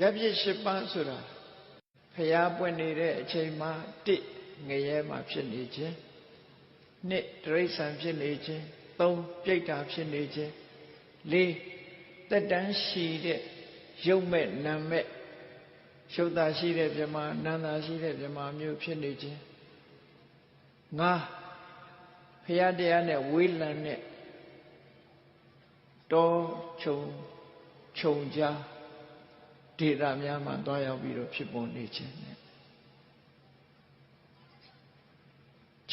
ရပ်ပြစ်၈ပါးဆိုတာဖျားပွင့်နေတဲ့အချိန်မှာတစ်ငရဲမှာဖြစ်နေခြင်းနှစ်တရိษံဖြစ်နေခြင်းသုံးပြိတ္တာဖြစ်နေခြင်းလေးတက်တန်းရှိတဲ့ရုပ်မဲ့နာမဲ့ရှုပ်တာရှိတဲ့မြမနန္တာရှိတဲ့မြမမျိုးဖြစ်နေခြင်းငါဖရာတရားနဲ့ဝေးလံနဲ့တောခြုံခြုံကြား ဒေတာများမှာတွားရောက်ပြီးတော့ဖြစ်ပေါ်နေခြင်းနဲ့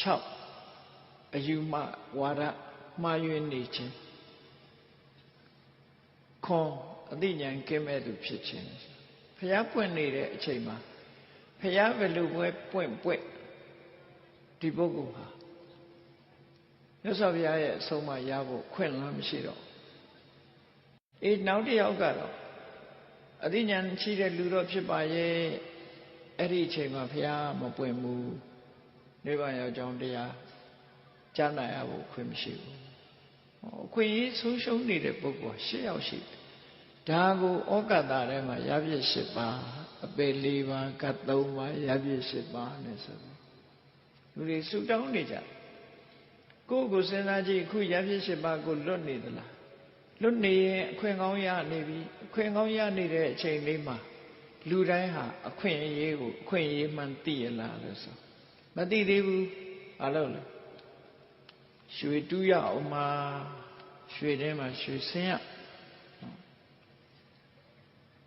6အယူမဝါဒမှားယွင်းနေခြင်းခွန်အသိဉာဏ်ကင်းမဲ့သူဖြစ်ခြင်းဖျားပွင့်နေတဲ့အချိန်မှာဖျားဘယ်လိုပွဲပွင့်ပွင့်ဒီပုဂ္ဂိုလ်ဟာမြတ်စွာဘုရားရဲ့အဆုံးအမရဖို့ခွင့်လန်းမရှိတော့အေးနောက်တစ်ယောက်ကတော့ အသိဉာဏ်ရှိတဲ့လူတော့ဖြစ်ပါရဲ့အဲ့ဒီအချိန်မှာဘုရားမပွင့်ဘူးနိဗ္ဗာန်ရောက်ကြောင်းတရားကြားနာရဖို့ခွင့်မရှိဘူးဟောခွင့်ရေးဆုံးရှုံးနေတဲ့ပုဂ္ဂိုလ်၈ယောက်ရှိတယ်ဒါကိုဩကတာထဲမှာရပြည့်၈ပါးအပေ၄ပါးကတ်၃ပါးရပြည့်၈ပါးနဲ့ဆိုလူတွေဆူတောင်းနေကြကိုယ့်ကိုစဉ်းစားကြည့်အခုရပြည့်၈ပါးကိုလွတ်နေသလား လွတ်နေရင်အခွင့်ကောင်းရနေပြီအခွင့်ကောင်းရနေတဲ့အချိန်လေးမှာလူတိုင်းဟာအခွင့်အရေးကိုအခွင့်အရေးမှန်သိရလားလို့ဆိုမသိသေးဘူးဘာလို့လဲရွှေတူးရအောင်မှာရွှေထဲမှာရွှေဆင်းရ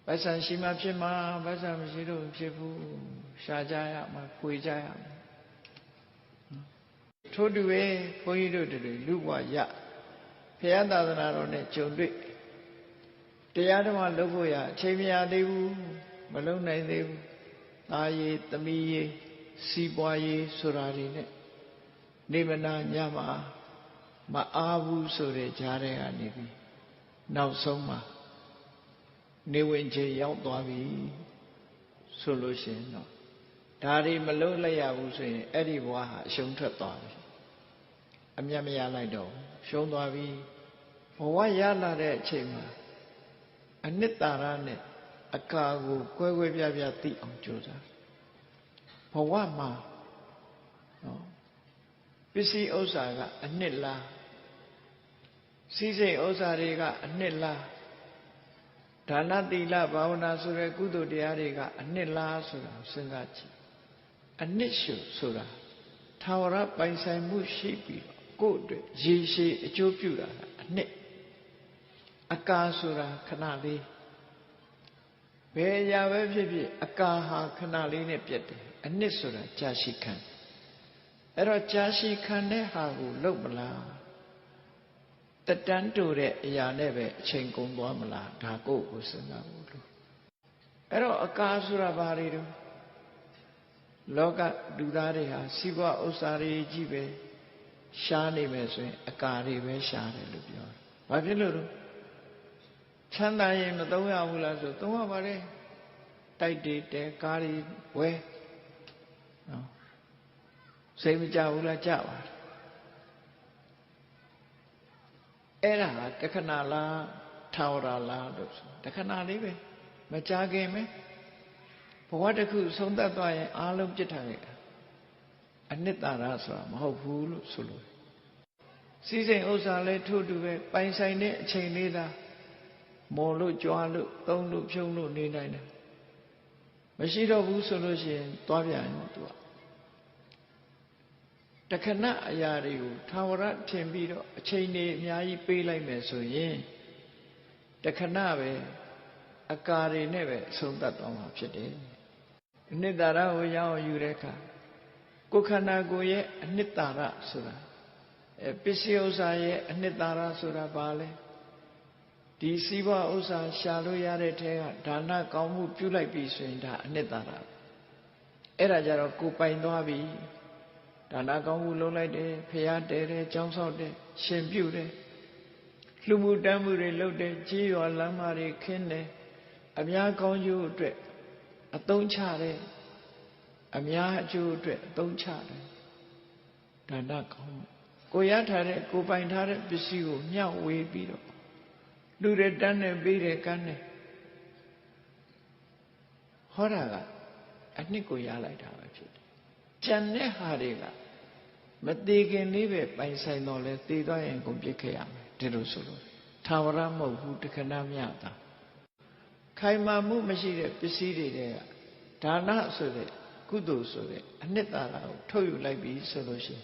ဗတ်ဆန်ရှိမှဖြစ်မှာဗတ်ဆန်မရှိတော့ဖြစ်ဘူးရှားကြရမှာဖွေကြရမှာထို့တူပဲဘုန်းကြီးတို့တွေလူဘဝရ ဘုရားသာသနာတော်နဲ့ကြုံတွေ့တရားဓမ္မလုပ်ဖို့ရအချိန်မရသေးဘူးမလုံနိုင်သေးဘူးသားရည်သမီးရည်စီးပွားရေးဆိုတာတွေနဲ့နေမနာညမှာမအားဘူးဆိုတဲ့ကြားတဲ့ကနေပြီးနောက်ဆုံးမှာနေဝင်ချိန်ရောက်သွားပြီဆိုလို့ရှိရင်တော့ဒါတွေမလုံးလိုက်ရဘူးဆိုရင်အဲ့ဒီဘဝဟာအရှုံးထွက်သွားပြီ အမျက်မရလိုက်တော့ရှုံးသွားပြီဘဝရလာတဲ့အချိန်မှာအနှစ်သာရနဲ့အကာကိုကွဲကွဲပြားပြားသိအောင်ကြိုးစားဘဝမှာနော်ပစ္စည်းဥစ္စာကအနှစ်လားစီးစိမ်ဥစ္စာတွေကအနှစ်လားဒါနသီလဘာဝနာဆိုတဲ့ကုသိုလ်တရားတွေကအနှစ်လားဆိုတာစဉ်းစားကြည့်အနှစ်ရှုဆိုတာသာဝရပိုင်ဆိုင်မှုရှိပြီးတော့ ကိုယ့်အတွက်ရေရှည်အကျိုးပြုတာကအနှစ်အကာဆိုတာခဏလေးဘယ်အရာပဲဖြစ်ဖြစ်အကာဟာခဏလေးနဲ့ပြတ်တယ်အနှစ်ဆိုတာကြာရှိခံအဲ့တော့ကြာရှိခံတဲ့ဟာကိုလုပ်မလားတတန်းတူတဲ့အရာနဲ့ပဲအချိန်ကုန်သွားမလားဒါကိုယ့်ကိုစဉ်းစားဖို့လို့အဲ့တော့အကာဆိုတာဘာတွေတော့လောကလူသားတွေဟာစီးပွားဥစ္စာတွေကြီးပဲ ရှားနေမယ်ဆိုရင်အကာတွေပဲရှားတယ်လို့ပြောတယ်။ဘာဖြစ်လို့လဲချမ်းသာရင်မသုံးရဘူးလားဆိုသုံးရပါတယ်။တိုက်တွေတဲကားတွေဝဲနော်စိတ်မကြဘူးလားကြပါတယ်အဲ့ဒါတခဏလားထာဝရလားလို့ဆိုတခဏလေးပဲမကြခင်ပဲဘဝတစ်ခုဆုံးသက်သွားရင်အားလုံးပြစ်ထားခဲ့ အနှစ်သာရဆိုတာမဟုတ်ဘူးလို့ဆိုလို့စီးစိမ်ဥစ္စာလည်းထို့တူပဲပိုင်ဆိုင်တဲ့အချိန်လေးသာမော်လို့ကြွားလို့သုံးလို့ဖြုံးလို့နေနိုင်တယ်မရှိတော့ဘူးဆိုလို့ရှိရင်သွားပြန်ရင်သူကတခဏအရာတွေကိုထာဝရထင်ပြီးတော့အချိန်တွေအများကြီးပေးလိုက်မယ်ဆိုရင်တခဏပဲအကာတွေနဲ့ပဲအဆုံးသတ်သွားမှာဖြစ်တယ်။အနှစ်သာရကိုရအောင်ယူတဲ့အခါ ကိုယ်ခန္ဓာကိုယ်ရဲ့အနှစ်သာရဆိုတာအဲပစ္စည်းဥစ္စာရဲ့အနှစ်သာရဆိုတာဘာလဲဒီစီးပွားဥစ္စာရှာလို့ရတဲ့ထဲကဒါနကောင်းမှုပြုလိုက်ပြီဆိုရင်ဒါအနှစ်သာရအဲ့ဒါကြတော့ကိုပိုင်သွားပြီဒါနကောင်းမှုလုပ်လိုက်တယ်ဖျားတဲတယ်ကြောင်းဆောက်တယ်ရှင်ပြုတယ်လှူမှုတမ်းမှုတွေလုပ်တယ်ကြီးရွာလမ်းမတွေခင်းတယ်အများကောင်းကျိုးအတွက်အသုံးချတယ် အများအကျိုးအတွက်အသုံးချတယ်ဒါနကောင်းမှုကိုရထားတဲ့ကိုပိုင်ထားတဲ့ပစ္စည်းကိုမျှဝေပြီးတော့လူတွေတန်းနေပြီးတယ်ကန်းတယ်ဟောတာကအနှစ်ကိုရလိုက်တာပဲဖြစ်တယ်ကြံတဲ့ဟာတွေကမသေးခင်လေးပဲပိုင်ဆိုင်တော့လဲသေသွားရင်ကုန်ပြစ်ခဲ့ရမယ်ဒီလိုဆိုလို့သာဝရမဟုတ်ဘူးတခဏမြတာခိုင်မာမှုမရှိတဲ့ပစ္စည်းတွေတဲ့ကဒါနဆိုတဲ့ ကုသိုလ်ဆိုတဲ့အနှစ်သာရကိုထုတ်ယူလိုက်ပြီဆိုလို့ရှိရင်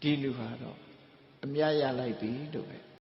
ဒီလူဟာတော့အမြတ်ရလိုက်ပြီလို့ပဲ